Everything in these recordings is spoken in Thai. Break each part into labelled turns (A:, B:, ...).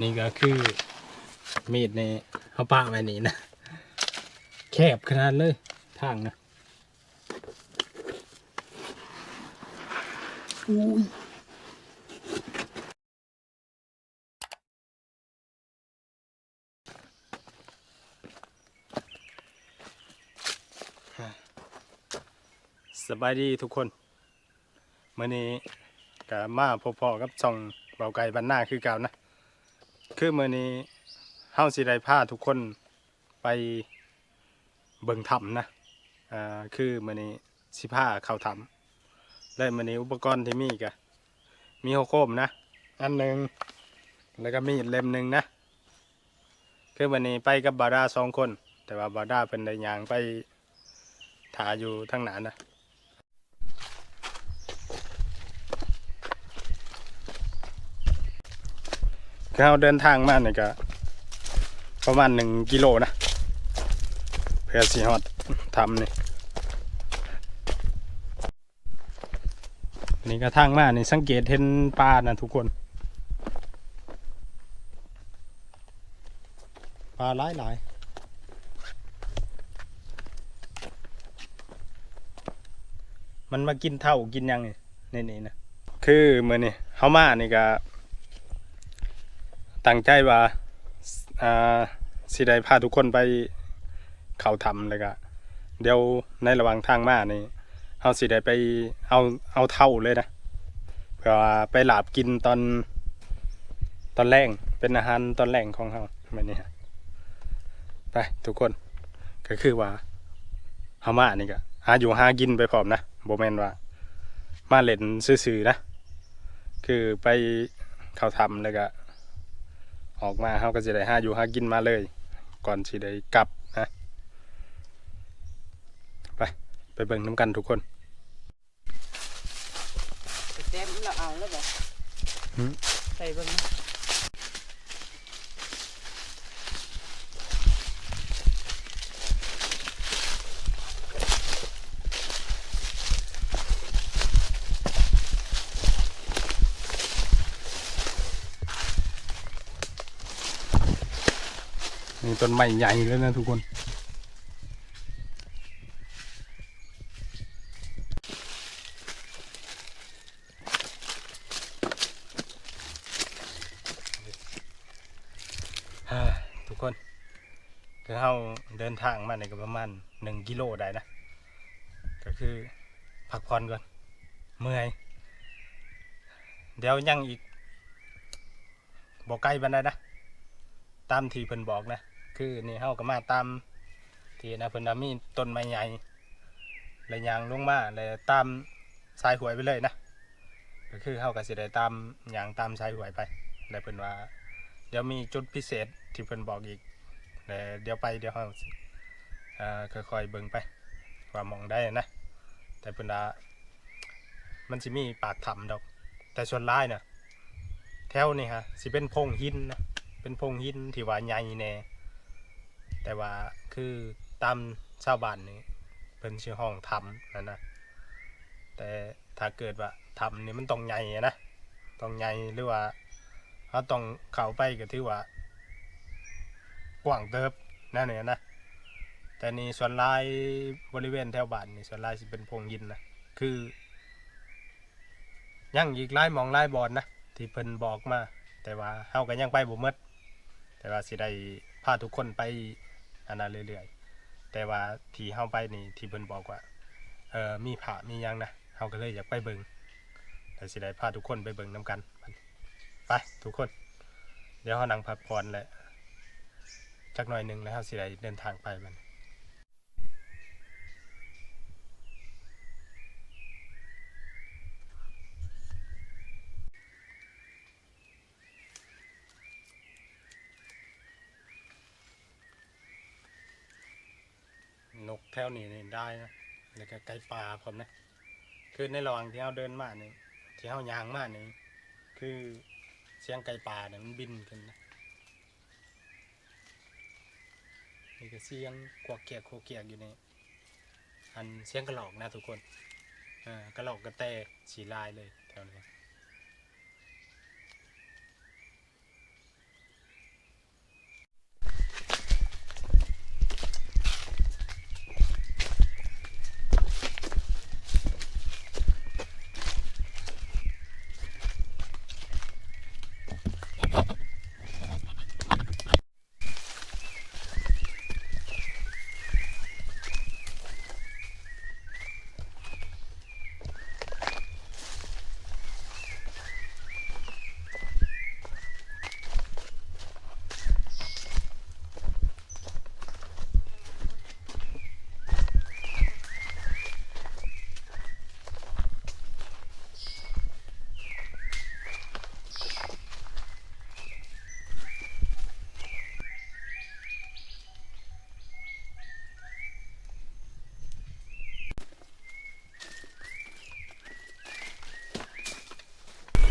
A: นี่ก็คือมีดในเขาปะไว้นี่นะ แคบขนาดเลยทางนะ
B: อุ้ย
A: สบายดีทุกคนมื่อนี้ก็มาพอๆกับช่องเบาไก่บ้านหน้าคือเก่านะ คือมื่อนี้เฮาสิได้พาทุกคนไปเบิ่งถ้ำนะอ่าคือมื่อนี้สิพาเข้าถ้ำและมื่อนี้อุปกรณ์ที่มีก็มีโฮโคมนะ อันหนึ่งแล้วก็มีดเล่มหนึ่งนะ คือวันนี้ไปกับบาดาสองคน แต่ว่าบาดาเป็นได้ยางไปถ่าอยู่ทั้งหนานนะ เราเดินทางมาเนี่ยก็ประมาณหนึ่งกิโลนะเพื่อสีฮอดทำนี่นี่ก็ทางมานี่สังเกตเห็นปลานะทุกคนปลาหลายหลายมันมากินเท่ากินยังนี่นี่นี่นะคือเมื่อนี่เฮามานี่ก็ ตั้งใจว่าอ่าสิได้พาทุกคนไปเขาทำเลยก็เดี๋ยวในระหว่างทางมานี่เฮาสิได้ไปเอาเอาเท่าเลยนะเพื่อไปหลาบกินตอนตอนแรงเป็นอาหารตอนแรงของเฮาแบบนี้ฮะไปทุกคนก็คือว่าเฮามานี่ก็หาอยู่หากินไปพร้อมนะบ่แมนว่า มาเล่นซื่อๆนะ คือไปเขาทำแล้วก็ ออกมาเขาก็จะได้หาอยู่หากินมาเลย ก่อนสิได้กลับนะไปไปเบิ่งน้ำกันทุกคน
B: เต็มเราเอาแล้วบ่
A: หืม
B: ใส่เบิ่ง
A: นี่ต้นไม้ใหญ่เลยนะทุกคนฮ่าทุกคน คือเราเดินทางมาในก็ประมาณหนึ่งกิโลได้นะ ก็คือพักผ่อนก่อน เมื่อย เดี๋ยวยังอีกบอกไกลบันไดนะ ตามที่เพิ่นบอกนะ คือนี่เฮาก็มาตามที่นะเพิ่นมีต้นไม้ใหญ่แล้วยางลงมาแล้วตามสายหวยไปเลยนะก็คือเฮาก็สิได้ตามยางตามสายหวยไปแล้วเพิ่นว่า เดี๋ยวมีจุดพิเศษที่เพิ่นบอกอีกแล้วเดี๋ยวไปเดี๋ยวเฮาเอ่อค่อยๆเบิ่งไปว่ามองได้นะแต่เพิ่นว่ามันสิมีปากถ้ำดอก แต่ส่วนหลายน่ะแถวนี่ฮะสิเป็นพงหินนะเป็นพงหินที่ว่าใหญ่แน่ แต่ว่าคือตามชาวบ้านนี่เพิ่นชื่อห้องทำนั่นนะแต่ถ้าเกิดว่าทำนี่มันต้องใหญ่นะต้องใหญ่หรือว่าเขาต้องเข้าไปก็ถือว่ากว้างเติบนั่นเนี่ยนะแต่นี่ส่วนลายบริเวณแถวบ้านนี่ส่วนลายสิเป็นพงหินนะคือยังอีกหลายมองหลายบอนนะที่เพิ่นบอกมา แต่ว่าเฮาก็ยังไปบ่มด แต่ว่าสิได้พาทุกคนไป อันนั้นเรื่อยๆ แต่ว่าที่เฮาไปนี่ที่เพิ่นบอกว่าเออมีผามียังนะเฮาก็เลยอยากไปเบิงแต่สิได้พาทุกคนไปเบิงน้ำกัน ไปทุกคน เดี๋ยวเฮานั่งพักผ่อนแหละจักหน่อยหนึ่งแล้วเฮาสิได้เดินทางไปมัน กแถวนี้นี่ได้นะแล้วก็ไก่ป่าผมนะคือในระหว่างที่เราเดินมานี่ที่เรายางมานี่คือเสียงไก่ป่าเนี่ยมันบินขึ้นนะนี่ก็เสียงกวักเกียกโคเกียกอยู่นี่อันเสียงกระหลอกนะทุกคนอ่ากระหลอกกระแตสีลายเลยแถวนี้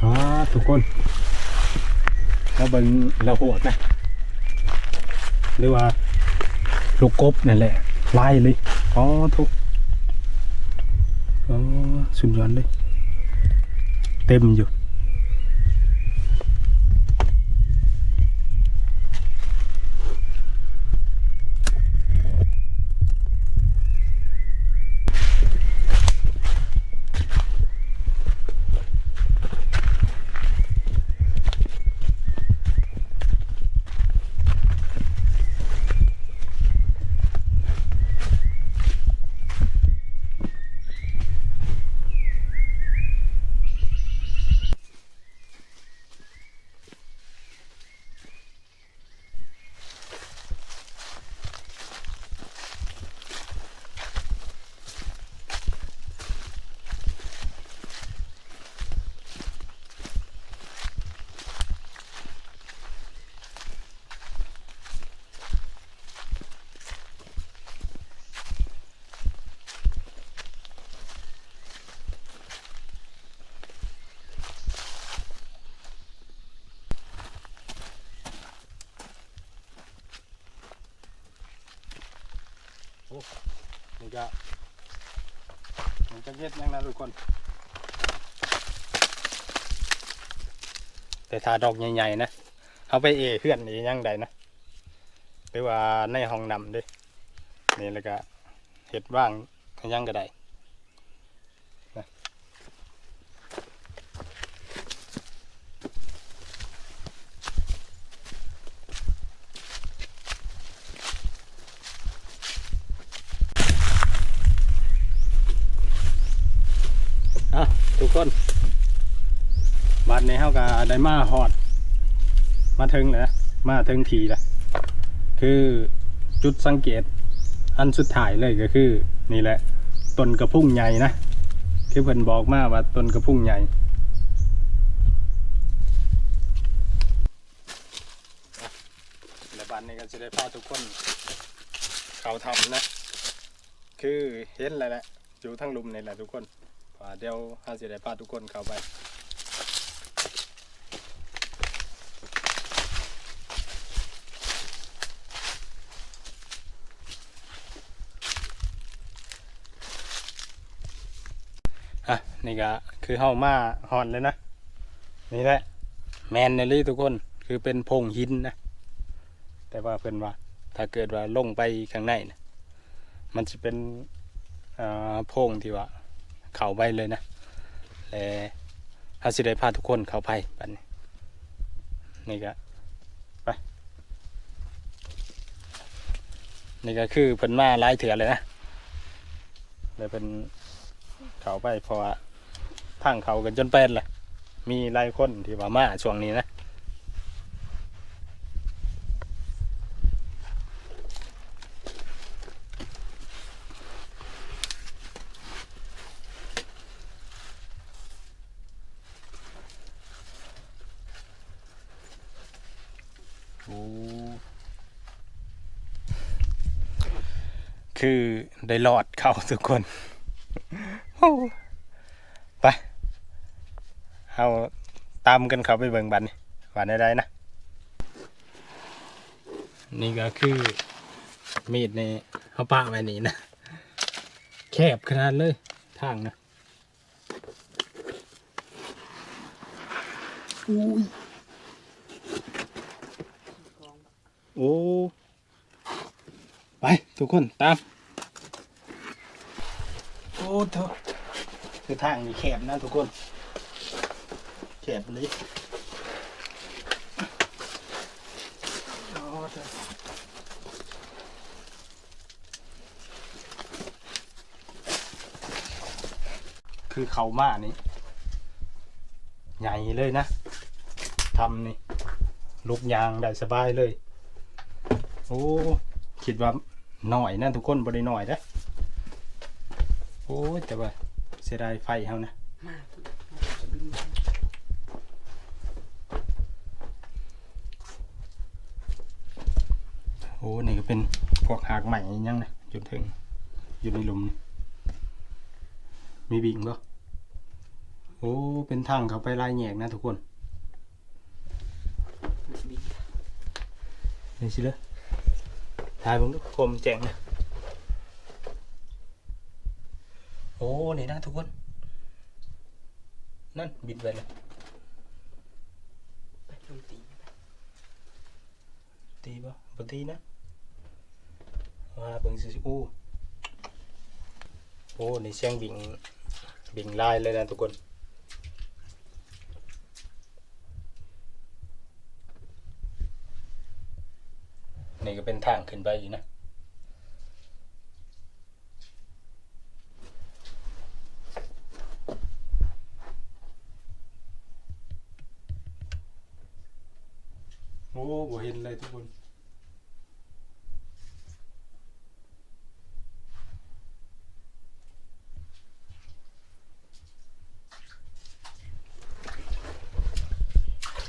A: ทุก คนเราเบิงเราหวดนะหรือว่าลูกกบนั่นแหละไล่เลยอ๋อทุกอ๋อสุดยอดเลย เต็มอยู่ นี่ก็มันจะเย็ดยังนะทุกคน แต่ทาดอกใหญ่ๆนะเอาไปเอเพื่อนนี่ยังไดนะหรือว่าในห้องนำด้วยนี่แล้วก็เห็ดว่างยังก็ได้นะอะ ทุกคนบัดนี้เขาก็ได้มาหอด มาถึงแล้วนะมาถึงทีแล้วคือจุดสังเกตอันสุดท้ายเลยก็คือ นี่แหละต้นกระพุ่งใหญ่นะคือเพิ่นบอกมาว่าต้นกระพุ่งใหญ่แล้วบัดนี้ก็จะได้พาทุกคน เขาทำนะ คือเห็นแล้วแหละอยู่ทั้งลุมนี่แหละทุกคน ว่าเดี๋ยวเราจะได้พาทุกคนเข้าไปอะนี่ก็คือเฮามาฮอนเลยนะนี่แหละแมนเนลี่ทุกคนคือเป็นพงหินนะแต่ว่าเพิ่อนว่า ถ้าเกิดว่าลงไปข้างในนะมันจะเป็นอ่าพงที่ว่า เข้าไปเลยนะและถ้าสิได้พาทุกคนเข้าไปบัดนี้นี่ก็ไปนี่ก็คือเพิ่นมาหลายเถื่อเลยนะเลยเป็นเขาไปพราะว่าทางเขากันจนเป็นแหละมีหลายคนที่ว่ามาช่วงนี้นะ โอ้ คือได้รอดเข้าทุกคนโอ้ไปเอาตามกันเขาไปเบิ่งบันนี่ว่าได้ได้นะ นี่ก็คือมีดนี่เขาปะไว้นี่นะแคบขนาดเลยทางนะโอ้ ไป ทุกคน ตามโอ้เถอะคือทางนี่แคบนะทุกคนแคบเลยโอ้เถอะคือเขามานี่ ใหญ่เลยนะทำนี่ลูกยางได้สบายเลย โอ้ คิดว่าหน่อยนะทุกคนบริหน่อยนะ โอ้แต่ว่าเสียดายไฟเขานะโอ้นี่ก็เป็นพวกหากใหม่ยังนะจนถึงอยู่ในหลุมมีบิ่งบ่โอ้เป็นทางเขาไปลายแยกนะทุกคนนี่สิเลยถ่ายผมคมแจ้งนะ อ้นี่นะทุกคน นั่นบิดไปเลย
B: ไปลงตี
A: ตีบ่บ่ตีนะว่าเบิ่งสิอู้โอ้นี่เสียงบิ่งบิ่งลายเลยนะทุกคนนี่ก็เป็นทางขึ้นไปอยู่นะ โอ้บ่เห็นเลยทุกคน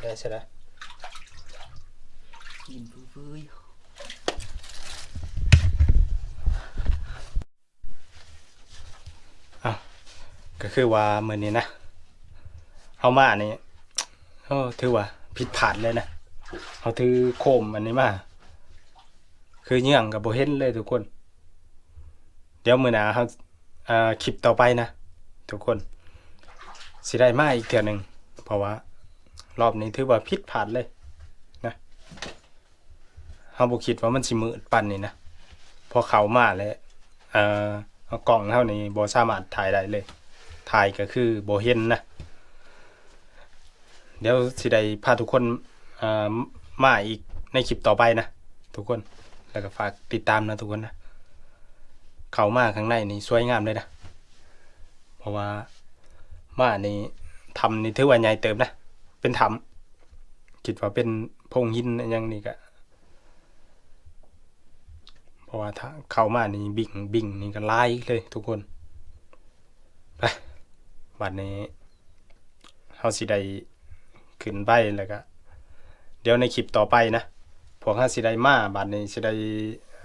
A: ได้ใช่ไหม
B: ยินฟื้ย
A: ก็คือว่ามื้อนี้นะเฮามานี่โอ้ถือว่าผิดพลาดเลยนะ เฮาถือโคมอันนี้มา คือเยื่องก็บ่เห็นเลยทุกคน เดี๋ยวมือหนาเฮาอ่าคลิปต่อไปนะ ทุกคน สิได้มาอีกเทื่อหนึ่งเพราะว่า รอบนี้ถือว่าผิดพลาดเลยนะเฮาบ่คิดว่ามันสิมืดปานนี้นะ พอเขามาแล้วเอ่อเอากล้องเฮานี่บ่สามารถถ่ายได้เลย ถ่ายก็คือโบเห็นนะ เดี๋ยวสิได้พาทุกคน มาอีกในคลิปต่อไปนะ ทุกคนแล้วก็ฝากติดตามนะทุกคนนะ เขามาข้างในนี่สวยงามเลยนะ เพราะว่ามานี่ทำนี่ถือว่าใหญ่เติมนะ เป็นถ้ำคิดว่าเป็นพงหินอหยังนี่ก็เพราะว่าถ้าเข้ามานี่บิ่งบิ่งนี่ก็ไล่เลยทุกคนไปบัดนี้เฮาสิได้ขึ้นไปแล้วก็ เดี๋ยวในคลิปต่อไปนะ พวกเฮาสิได้มาบัดนี้สิได้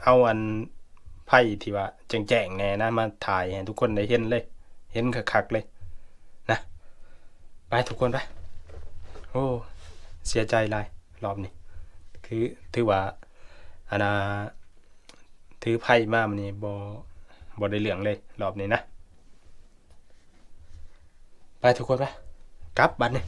A: เอาอันไพ่ที่ว่าแจ้งๆแน่นะมาถ่ายให้ทุกคนได้เห็นเลย เห็นคักๆเลยนะไปทุกคนไปโอ้เสียใจหลายรอบนี้คือถือว่าอันน่ะถือไพ่มามันนี่บ่บ่ได้เรื่องเลย รอบนี้นะ ไปทุกคนไปกลับบัดนี่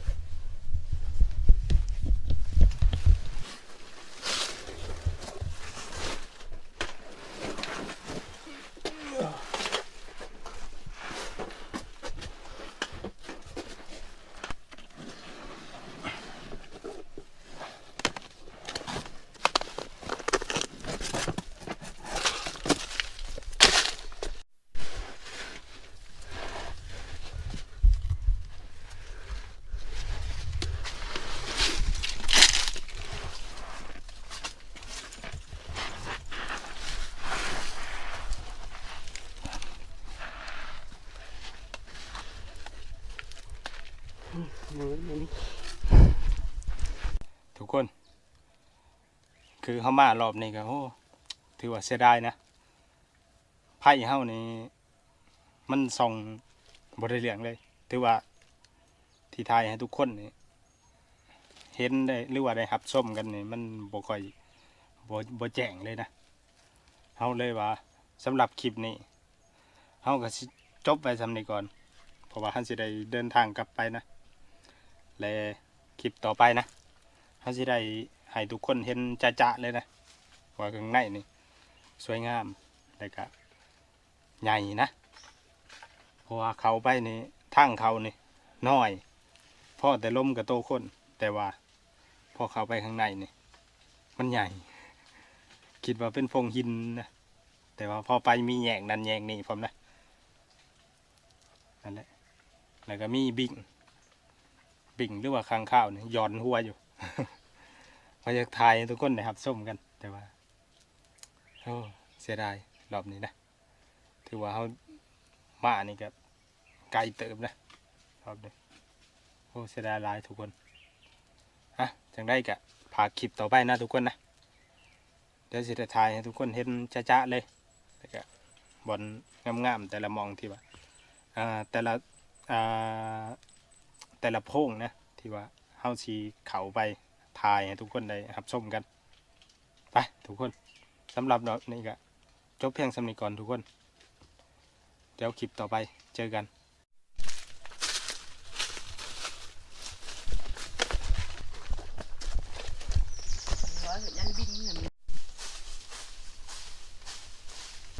B: มือมัน
A: ทุกคน คือเฮามารอบนี้ก็โอ้ถือว่าเสียดายนะไพ่เฮานี่มันส่องบ่ได้เรื่องเลย ถือว่าที่ทายให้ทุกคนนี่เห็นได้หรือว่าได้รับชมกันนี่มันบ่ค่อยบ่บ่แจ้งเลยนะเฮาเลยว่าสำหรับคลิปนี้เฮาก็จบไว้สำนี้ก่อน เพราะว่าเฮาสิได้เดินทางกลับไปนะ และคลิปต่อไปนะเขาสิได้ให้ทุกคนเห็นจะๆเลยนะว่าข้างในนี่สวยงามแล้วก็ใหญ่นะเพราะว่าเขาไปนี่ทางเขานี่น้อยพอแต่ล้มกับโตคนแต่ว่าพอเขาไปข้างในนี่มันใหญ่ คิดว่าเป็นพงหินนะแต่ว่าพอไปมีแยกนั่นแยกนี่พร้อมนะนั่นแหละแล้วก็มีบิ่ง บิ่งหรือว่าค้างข้าวเนี่ยย้อนหัวอยู่พอยากถ่ายให้ทุกคนนะครับส้มกันแต่ว่าโอ้เสียดายรอบนี้นะถือว่าเขามานี่ก็ไกลเติมนะรอบนี้โอ้เสียดายหลายทุกคนฮะจังได้กะพาคลิปต่อไปนะทุกคนนะเดี๋ยวสิจะถ่ายให้ทุกคนเห็นจ้าๆเลยแล้วก็บอลงามๆแต่ละมองที่ว่าอ่าแต่ละอ่า แต่ละโพงนะ ที่ว่าเฮาชีเขาไปถ่ายให้ทุกคนได้รับชมกัน ไปทุกคนสำหรับเรานี่ก็จบเพียงสำนีก่อนทุกคน เดี๋ยวคลิปต่อไปเจอกัน